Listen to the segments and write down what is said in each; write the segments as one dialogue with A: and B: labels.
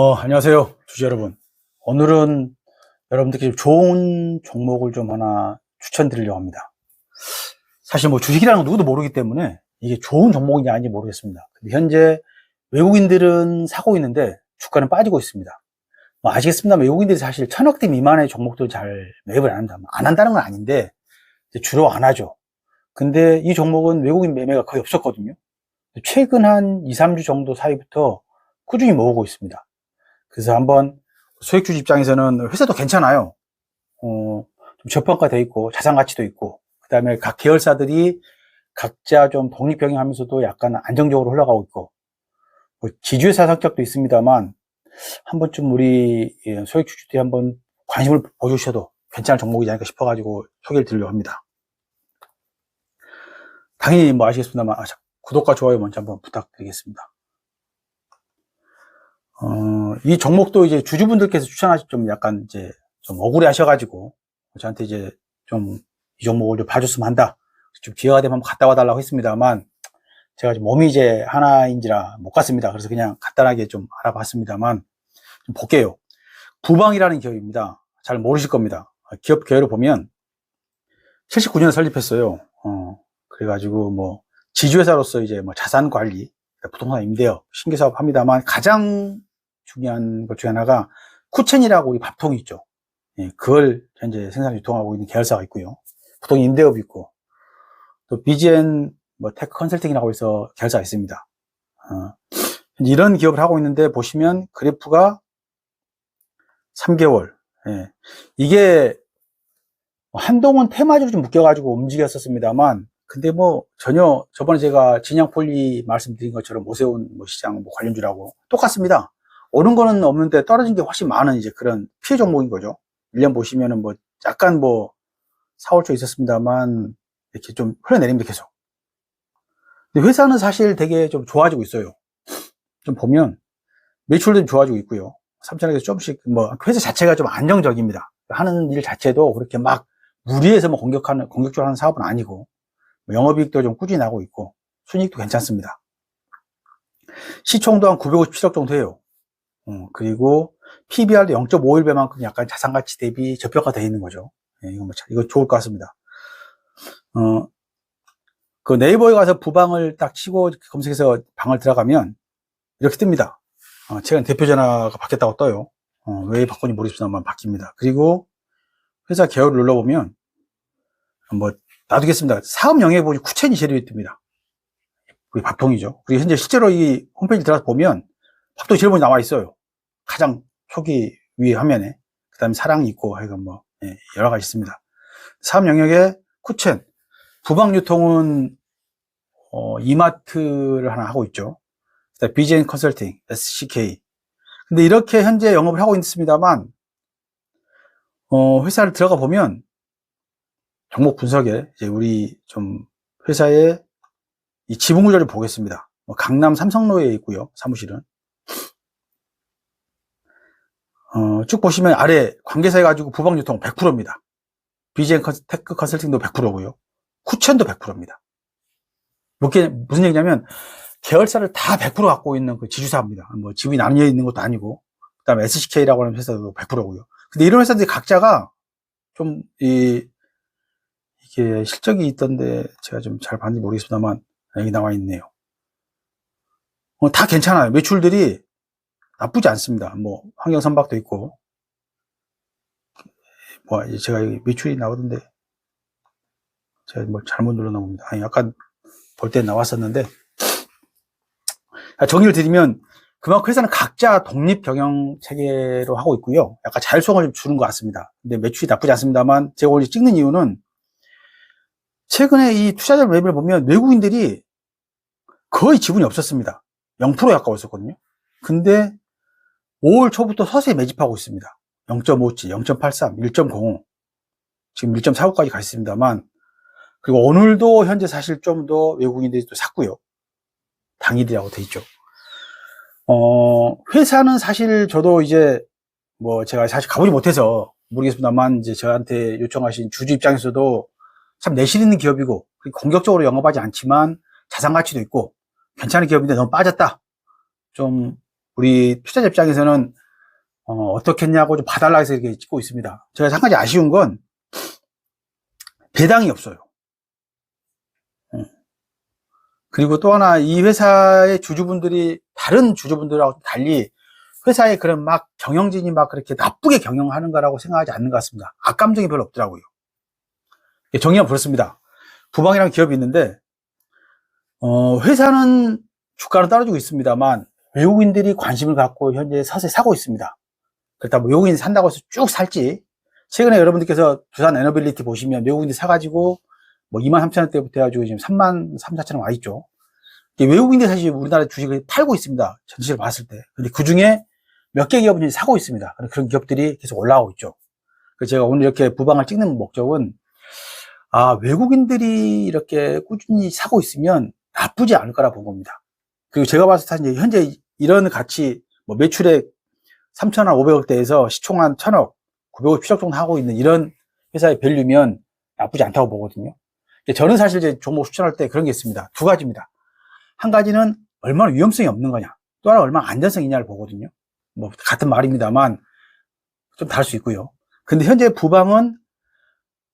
A: 어, 안녕하세요. 주주 여러분. 오늘은 여러분들께 좀 좋은 종목을 좀 하나 추천드리려고 합니다. 사실 뭐 주식이라는 건 누구도 모르기 때문에 이게 좋은 종목인지 아닌지 모르겠습니다. 근데 현재 외국인들은 사고 있는데 주가는 빠지고 있습니다. 뭐 아시겠습니다만 외국인들이 사실 천억대 미만의 종목들 잘 매입을 안 한다. 안 한다는 건 아닌데 주로 안 하죠. 근데 이 종목은 외국인 매매가 거의 없었거든요. 최근 한 2, 3주 정도 사이부터 꾸준히 모으고 있습니다. 그래서 한번 소액주 입장에서는 회사도 괜찮아요. 어, 좀 저평가돼 있고 자산 가치도 있고 그 다음에 각 계열사들이 각자 좀 독립병행하면서도 약간 안정적으로 흘러가고 있고 뭐 지주회사 성격도 있습니다만 한 번쯤 우리 예, 소액주주들이 한번 관심을 보여주셔도 괜찮은 종목이지 않을까 싶어가지고 소개를 드리려고 합니다. 당연히 뭐 아시겠습니다만 아, 구독과 좋아요 먼저 한번 부탁드리겠습니다. 어, 이 종목도 이제 주주분들께서 추천하시 좀 약간 이제 좀 억울해 하셔가지고 저한테 이제 좀 이 종목을 좀 봐줬으면 한다. 좀 기회가 되면 갔다 와달라고 했습니다만 제가 지금 몸이 이제 하나인지라 못 갔습니다. 그래서 그냥 간단하게 좀 알아봤습니다만 좀 볼게요. 부방이라는 기업입니다. 잘 모르실 겁니다. 기업 계열을 보면 79년에 설립했어요. 어, 그래가지고 뭐 지주회사로서 이제 뭐 자산 관리, 부동산 임대업, 신규 사업 합니다만 가장 중요한 것 중에 하나가 쿠첸이라고 우리 밥통이 있죠. 예, 그걸 현재 생산 유통하고 있는 계열사가 있고요. 보통 임대업이 있고 또 BGN 뭐 테크 컨설팅이라고 해서 계열사가 있습니다. 어, 이런 기업을 하고 있는데 보시면 그래프가 3개월. 예, 이게 한동안 테마주로 좀 묶여가지고 움직였었습니다만 근데 뭐 전혀 저번에 제가 진양폴리 말씀드린 것처럼 오세훈 뭐 시장 뭐 관련주라고 똑같습니다. 오른 거는 없는데 떨어진 게 훨씬 많은 이제 그런 피해 종목인 거죠. 1년 보시면은 뭐 약간 뭐 4월 초 있었습니다만 이렇게 좀 흘러내립니다 계속. 근데 회사는 사실 되게 좀 좋아지고 있어요. 좀 보면 매출도 좀 좋아지고 있고요. 3천억에서 조금씩 뭐 회사 자체가 좀 안정적입니다. 하는 일 자체도 그렇게 막 무리해서 뭐 공격하는 공격적으로 하는 사업은 아니고 뭐 영업이익도 좀 꾸준히 나고 있고 순이익도 괜찮습니다. 시총도 한 957억 정도 해요. 어, 그리고 PBR도 0.51배만큼 약간 자산가치 대비 저평가 되어 있는 거죠. 예, 이거 뭐, 이거 좋을 것 같습니다. 어, 그 네이버에 가서 부방을 딱 치고 검색해서 방을 들어가면 이렇게 뜹니다. 어, 최근 대표 전화가 바뀌었다고 떠요. 어, 왜 바꾼지 모르겠지만 바뀝니다. 그리고 회사 계열을 눌러보면 뭐 놔두겠습니다. 사업 영역에 보니 쿠첸이 제일 뜹니다. 그게 밥통이죠. 그리고 현재 실제로 이 홈페이지 들어가서 보면 밥통이 제일 먼저 나와 있어요. 가장 초기 위에 화면에. 그 다음에 사랑이 있고 하여간 뭐 예, 여러 가지 있습니다. 사업 영역에 쿠첸, 부방 유통은 어, 이마트를 하나 하고 있죠. BGN 컨설팅, SCK. 근데 이렇게 현재 영업을 하고 있습니다만 어, 회사를 들어가 보면 종목 분석에 이제 우리 좀 회사의 이 지분 구조를 보겠습니다. 뭐 강남 삼성로에 있고요. 사무실은. 어, 쭉 보시면 아래 관계사 해가지고 부방 유통 100%입니다. BGN 테크 컨설팅도 100%고요. 쿠첸도 100%입니다. 이게 무슨 얘기냐면 계열사를 다 100% 갖고 있는 그 지주사입니다. 뭐 지분이 나뉘어 있는 것도 아니고 그 다음에 SCK라고 하는 회사도 100%고요. 근데 이런 회사들이 각자가 좀 이, 이게 실적이 있던데 제가 좀 잘 봤는지 모르겠습니다만 여기 나와 있네요. 어, 다 괜찮아요. 매출들이 나쁘지 않습니다. 뭐 환경 선박도 있고 뭐 제가 매출이 나오던데 제가 뭐 잘못 눌러놓은 겁니다. 아니 약간 볼때 나왔었는데 정의를 드리면 그만큼 회사는 각자 독립 경영 체계로 하고 있고요. 약간 자율성을 좀 주는 것 같습니다. 근데 매출이 나쁘지 않습니다만 제가 오늘 찍는 이유는 최근에 이 투자자 랩을 보면 외국인들이 거의 지분이 없었습니다. 0%에 가까웠었거든요. 근데 5월 초부터 서서히 매집하고 있습니다. 0.57, 0.83, 1.05 지금 1.45까지 가 있습니다만 그리고 오늘도 현재 사실 좀 더 외국인들이 또 샀고요. 당일이라고 돼 있죠. 어, 회사는 사실 저도 이제 뭐 제가 사실 가보지 못해서 모르겠습니다만 이제 저한테 요청하신 주주 입장에서도 참 내실 있는 기업이고 공격적으로 영업하지 않지만 자산 가치도 있고 괜찮은 기업인데 너무 빠졌다. 좀 우리 투자자 입장에서는 어, 떻겠냐고 좀 봐달라 해서 이렇게 찍고 있습니다. 제가 한 가지 아쉬운 건 배당이 없어요. 음. 그리고 또 하나 이 회사의 주주분들이 다른 주주분들하고 달리 회사의 그런 막 경영진이 막 그렇게 나쁘게 경영하는 거라고 생각하지 않는 것 같습니다. 악감정이 별로 없더라고요. 정의가 그렇습니다. 부방이라는 기업이 있는데 어, 회사는 주가는 떨어지고 있습니다만 외국인들이 관심을 갖고 현재 서서히 사고 있습니다. 그렇다 뭐 외국인이 산다고 해서 쭉 살지. 최근에 여러분들께서 두산 에너빌리티 보시면 외국인들이 사가지고 뭐 2만 3천 원대부터 해가지고 지금 3만 3, 4천 원 와 있죠. 외국인들이 사실 우리나라 주식을 팔고 있습니다. 전체를 봤을 때. 근데 그 중에 몇 개 기업은 사고 있습니다. 그런 기업들이 계속 올라오고 있죠. 그래서 제가 오늘 이렇게 부방을 찍는 목적은 아, 외국인들이 이렇게 꾸준히 사고 있으면 나쁘지 않을 거라 본 겁니다. 그리고 제가 봤을 때 이제 현재 이런 가치, 뭐 매출액 3천원, 500억대에서 시총 한 1000억, 950억 정도 하고 있는 이런 회사의 밸류면 나쁘지 않다고 보거든요. 저는 사실 이제 종목 추천할 때 그런 게 있습니다. 두 가지입니다. 한 가지는 얼마나 위험성이 없는 거냐. 또 하나 얼마나 안전성이 있냐를 보거든요. 뭐, 같은 말입니다만 좀 다를 수 있고요. 근데 현재 부방은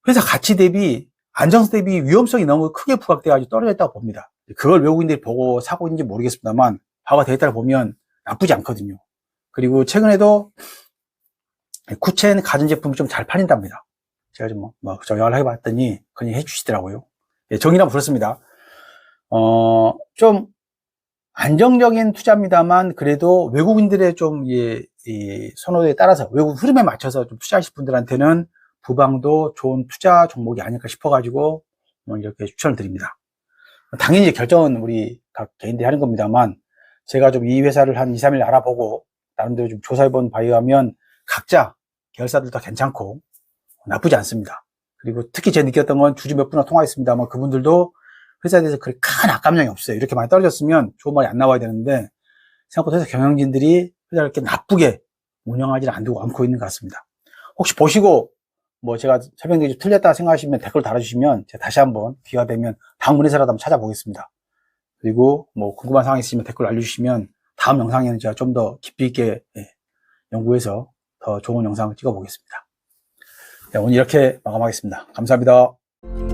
A: 회사 가치 대비 안정성 대비 위험성이 너무 크게 부각돼가지고 떨어져 있다고 봅니다. 그걸 외국인들이 보고 사고 있는지 모르겠습니다만 바가 데이터를 보면 나쁘지 않거든요. 그리고 최근에도 쿠첸 가전제품이 좀 잘 팔린답니다. 제가 좀 뭐, 뭐, 저 연락해 봤더니 그냥 해주시더라고요. 예, 정의란 그렇습니다. 어, 좀 안정적인 투자입니다만 그래도 외국인들의 좀, 예, 이 선호도에 따라서 외국 흐름에 맞춰서 좀 투자하실 분들한테는 부방도 좋은 투자 종목이 아닐까 싶어가지고 뭐 이렇게 추천을 드립니다. 당연히 결정은 우리 각 개인들이 하는 겁니다만 제가 좀 이 회사를 한 2, 3일 알아보고 나름대로 좀 조사해본 바에 의하면 각자 계열사들 다 괜찮고 나쁘지 않습니다. 그리고 특히 제가 느꼈던 건 주주 몇 분과 통화했습니다만 그분들도 회사에 대해서 그렇게 큰 악감정이 없어요. 이렇게 많이 떨어졌으면 좋은 말이 안 나와야 되는데 생각보다 회사 경영진들이 회사를 이렇게 나쁘게 운영하지 않고 않고 있는 것 같습니다. 혹시 보시고 뭐 제가 설명드리 좀 틀렸다 생각하시면 댓글 달아주시면 제가 다시 한번 기회가 되면 회사라도 한번 찾아보겠습니다. 그리고 뭐 궁금한 사항 있으면 댓글 알려주시면 다음 영상에는 제가 좀 더 깊이 있게 예, 연구해서 더 좋은 영상을 찍어 보겠습니다. 네, 오늘 이렇게 마감하겠습니다. 감사합니다.